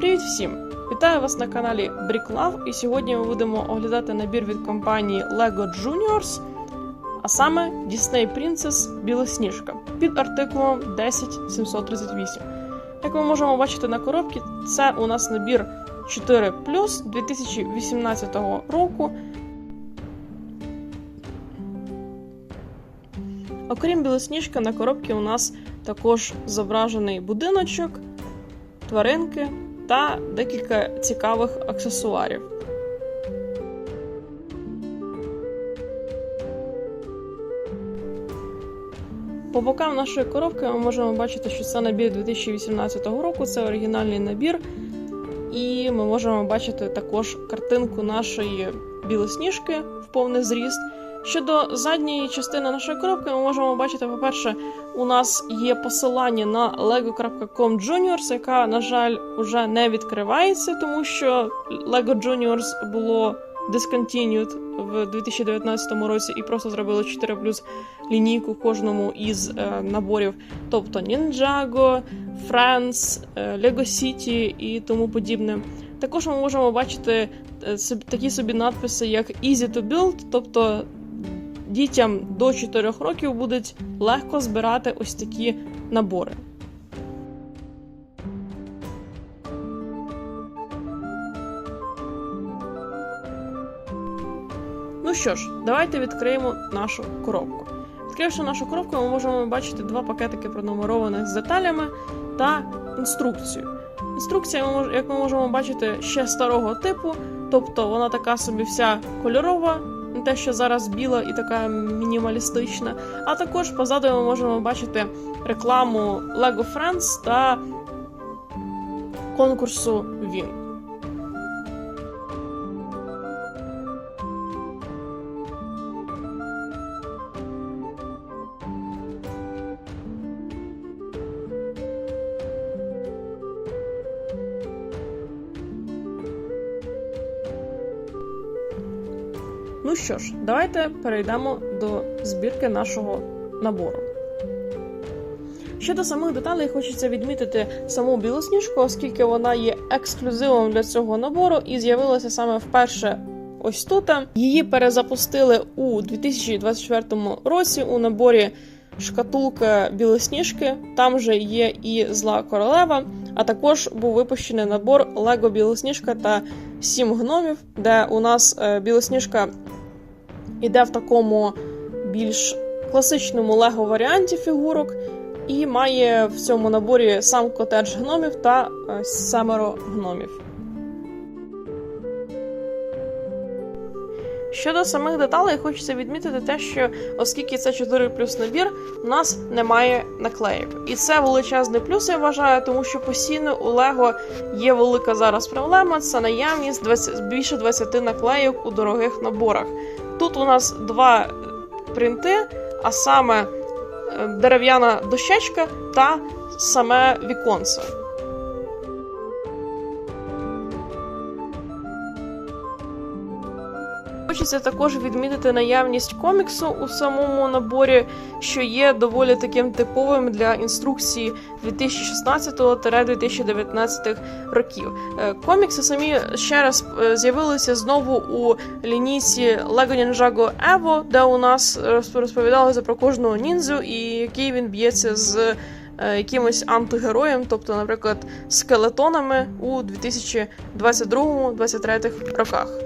Привіт всім! Вітаю вас на каналі Brick Love і сьогодні ми будемо оглядати набір від компанії LEGO Juniors, а саме Disney Princess Білосніжка під артикулом 10738. Як ми можемо бачити на коробці, це у нас набір 4 2018 року. Окрім білосніжка, на коробці у нас також зображений будиночок, тваринки та декілька цікавих аксесуарів. По бокам нашої коробки ми можемо бачити, що це набір 2018 року, це оригінальний набір. І ми можемо бачити також картинку нашої білосніжки в повний зріст. Щодо задньої частини нашої коробки, ми можемо бачити, по-перше, у нас є посилання на lego.com Juniors, яка, на жаль, вже не відкривається, тому що Lego Juniors було discontinued в 2019 році і просто зробили 4 плюс лінійку кожному із е, наборів, тобто Ninjago, Friends, е, Lego City і тому подібне. Також ми можемо бачити е, такі собі надписи, як Easy to Build, тобто дітям до 4 років буде легко збирати ось такі набори. Ну що ж, давайте відкриємо нашу коробку. Відкривши нашу коробку, ми можемо бачити два пакетики пронумерованих з деталями та інструкцію. Інструкція, як ми можемо бачити, ще старого типу, тобто вона така собі вся кольорова, те, що зараз біла і така мінімалістична. А також позаду ми можемо бачити рекламу Lego Friends та конкурсу Він. Ну що ж, давайте перейдемо до збірки нашого набору. Щодо самих деталей, хочеться відмітити саму білосніжку, оскільки вона є ексклюзивом для цього набору і з'явилася саме вперше ось тут. Її перезапустили у 2024 році у наборі шкатулка білосніжки. Там же є і зла королева, а також був випущений набор Лего Білосніжка та сім гномів, де у нас е, білосніжка іде в такому більш класичному лего варіанті фігурок, і має в цьому наборі сам котедж гномів та е, семеро гномів. Щодо самих деталей, хочеться відмітити те, що оскільки це 4 плюс набір, у нас немає наклеїк. І це величезний плюс, я вважаю, тому що постійно у Лего є велика зараз проблема це наявність 20, більше 20 наклейок у дорогих наборах. Тут у нас два принти, а саме е, дерев'яна дощечка та саме віконце. Хочеться також відмітити наявність коміксу у самому наборі, що є доволі таким типовим для інструкції 2016-2019 років. Е, Комікси самі ще раз е, з'явилися знову у лінійці Lego Ninjago Evo, де у нас е, розповідалося про кожного ніндзю і який він б'ється з якимось антигероєм, тобто, наприклад, скелетонами у 2022-2023 роках.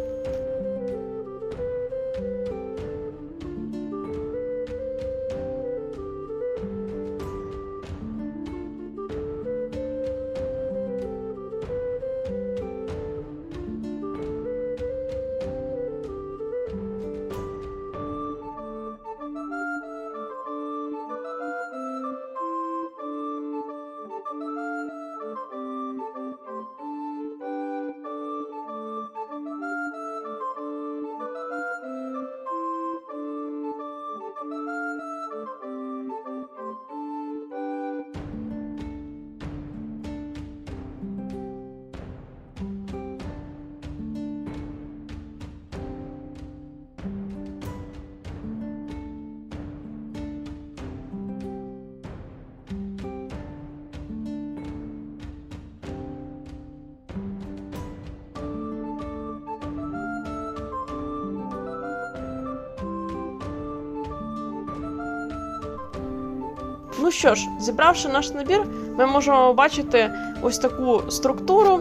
Ну що ж, зібравши наш набір, ми можемо бачити ось таку структуру,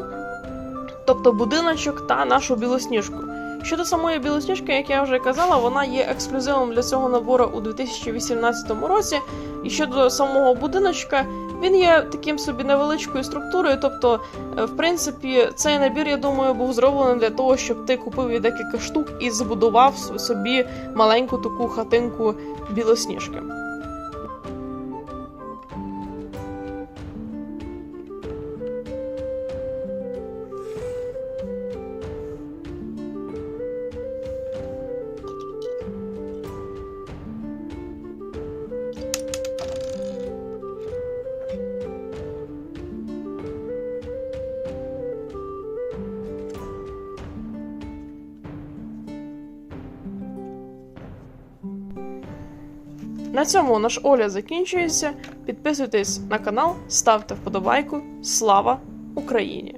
тобто будиночок та нашу білосніжку. Щодо самої білосніжки, як я вже казала, вона є ексклюзивом для цього набору у 2018 році. І щодо самого будиночка, він є таким собі невеличкою структурою. Тобто, е, в принципі, цей набір, я думаю, був зроблений для того, щоб ти купив декілька штук і збудував собі маленьку таку хатинку білосніжки. На цьому наш огляд закінчується. Підписуйтесь на канал, ставте вподобайку. Слава Україні!